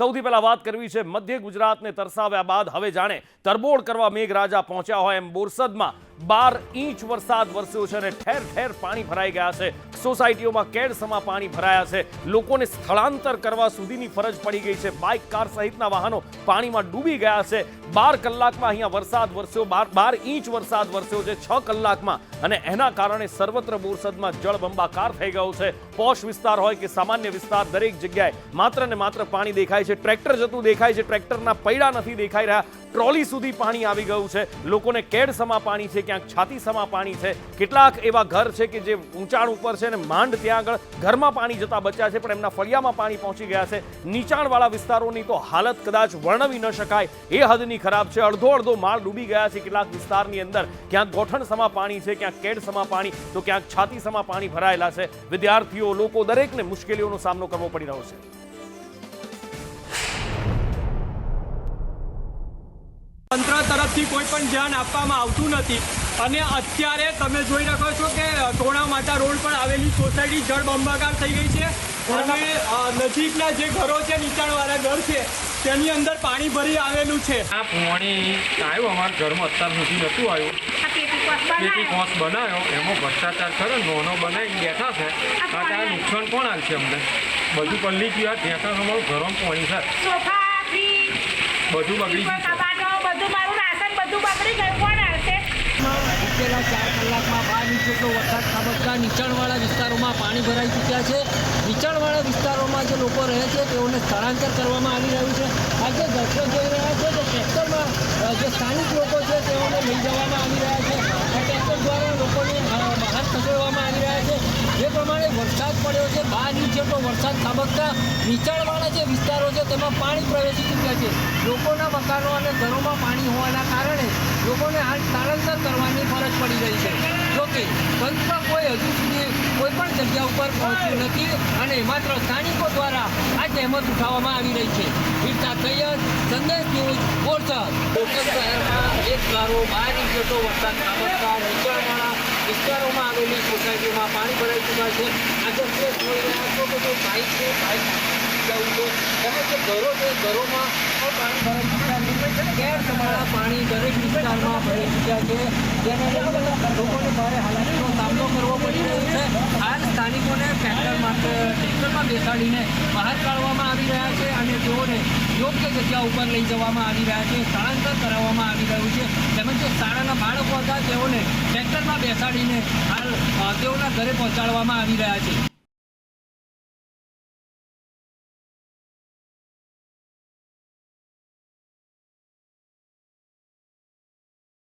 સૌથી પહેલા વાત કરવી છે મધ્ય ગુજરાતને તરસાવ્યા બાદ. હવે જાણે તરબોળ કરવા મેઘરાજા પહોંચ્યા હોય એમ બોરસદમાં બાર ઇંચ વરસાદ વરસ્યો છે અને ઠેર ઠેર પાણી ભરાઈ ગયા છે. સોસાયટીઓમાં કેડસમાં પાણી ભરાયા છે. લોકોને સ્થળાંતર કરવા સુધીની ફરજ પડી ગઈ છે. બાઇક, કાર સહિતના વાહનો પાણીમાં ડૂબી ગયા છે. બાર કલાકમાં અહીંયા વરસાદ વરસ્યો. બાર બાર ઇંચ વરસાદ વરસ્યો છે છ કલાકમાં. અને એના કારણે સર્વત્ર બોરસદમાં જળબંબાકાર થઈ ગયો છે. પોશ વિસ્તાર હોય કે સામાન્ય વિસ્તાર, દરેક જગ્યાએ માત્ર ને માત્ર પાણી દેખાય છે. ટ્રેક્ટર જતું દેખાય છે. ટ્રેક્ટરના પૈડા નથી દેખાઈ રહ્યા. ટ્રોલી સુધી પાણી આવી ગયું છે. લોકોને કેડ સમા પાણી છે, ક્યાંક છાતીસમાં પાણી છે. કેટલાક એવા ઘર છે કે જે ઊંચાણ ઉપર છે ને માંડ ત્યાં આગળ ઘરમાં પાણી જતા બચ્યા છે, પણ એમના ફળિયામાં પાણી પહોંચી ગયા છે. નીચાણવાળા વિસ્તારોની તો હાલત કદાચ વર્ણવી ન શકાય. એ હદની ખરાબ છે. અડધો અડધો માળ ડૂબી ગયા છે કેટલાક વિસ્તારની અંદર. ક્યાંક ગોઠણ સમા પાણી છે, ક્યાંક કેડ સમા પાણી. તો ક્યાંક છાતી સમા પાણી ભરાયેલા છે. વિદ્યાર્થીઓ, લોકો દરેકને મુશ્કેલીઓનો સામનો કરવો પડી રહ્યો છે. તંત્ર તરફથી કોઈ પણ ધ્યાન આપવામાં આવતું નથી. અને અત્યારે તમે જોઈ શકો છો કે ટોણા માતા રોડ પર આવેલી સોસાયટી જળબંબાકાર થઈ ગઈ છે. અને નજીકના જે ઘરો છે નીચાણવાળા ઘર છે તેની અંદર પાણી ભરી આવેલું છે. આ પાણી આવ્યું અમારા ઘરમાં અત્યાર સુધી નહોતું આવ્યું. પેટી કોસ બનાવ્યો એમાં ભ્રષ્ટાચાર ખરો નોનો બનાવીને બેઠા છે. આ ત્યાં નુકસાન કોણ આવશે અમને? બધું પલ્લી ગયું. આ ત્યાં અમારું ઘરમાં પાણી છે. બધું બગડી ગયું બધું મારું રાશન બધું બગડી ગયું. કોણ આવશે છેલ્લા ચાર કલાકમાં બાર ઇંચ જેટલો વરસાદ ખાબકતા નીચાણવાળા વિસ્તારોમાં પાણી ભરાઈ ચૂક્યા છે. નીચાણવાળા વિસ્તારોમાં જે લોકો રહે છે, તેઓને સ્થળાંતર કરવામાં આવી રહ્યું છે. આજે જે દ્રશ્યો જોઈ રહ્યા છે કે ટ્રેક્ટરમાં જે સ્થાનિક લોકો છે, તેઓને લઈ જવામાં આવી રહ્યા છે આ ટ્રેક્ટર દ્વારા લોકોને અ, બહાર ખસેડવામાં આવી રહ્યા છે જે પ્રમાણે વરસાદ પડ્યો છે બાર ઇંચ જેટલો વરસાદ ખાબકતા નીચાણવાળા જે વિસ્તારો છે, તેમાં પાણી પ્રવેશી ચૂક્યા છે. લોકોના મકાનો અને ઘરોમાં પાણી હોવાના કારણે લોકોને હાલ સ્થળાંતર કરવાની ફરજ પડી રહી છે. જોકે તંત્ર કોઈ હજુ સુધી કોઈ પણ જગ્યા ઉપર પહોંચ્યું નથી અને માત્ર સ્થાનિકો દ્વારા આ જહેમત ઉઠાવવામાં આવી રહી છે. વીરતા સૈયદ સંદેશ ન્યૂઝ, બોરસદ. શહેરમાં એક કારો બાર ઇંચ જેટલો વરસાદ ખાબકતા નીચાણવાળા વિસ્તારોમાં આવેલી સોસાયટીમાં પાણી ભરાઈ ચૂક્યા છે. આગળ જે જોઈ રહ્યા છો કે જો બાઇક છે બાઇક જવું છે તેમજ જે ઘરો છે, ઘરોમાં પણ ભરાઈ ચૂક્યા છે. ગેર તમારા પાણી દરેક વિસ્તારમાં ભરાઈ ચૂક્યા છે. જેને લોકોને ભારે હાલાકીનો સામનો કરવો પડી રહ્યો છે. હાલ સ્થાનિકોને ટ્રેક્ટર માટે ટ્રેક્ટરમાં બેસાડીને બહાર કાઢવામાં આવી રહ્યા છે અને તેઓને યોગ્ય જગ્યા ઉપર લઈ જવામાં આવી રહ્યા છે. સ્થળાંતર કરાવવામાં આવી રહ્યું છે. તેમજ જે શાળાના બાળકો હતા, તેઓને ટ્રેક્ટરમાં બેસાડીને હાલ તેઓના ઘરે પહોંચાડવામાં આવી રહ્યા છે.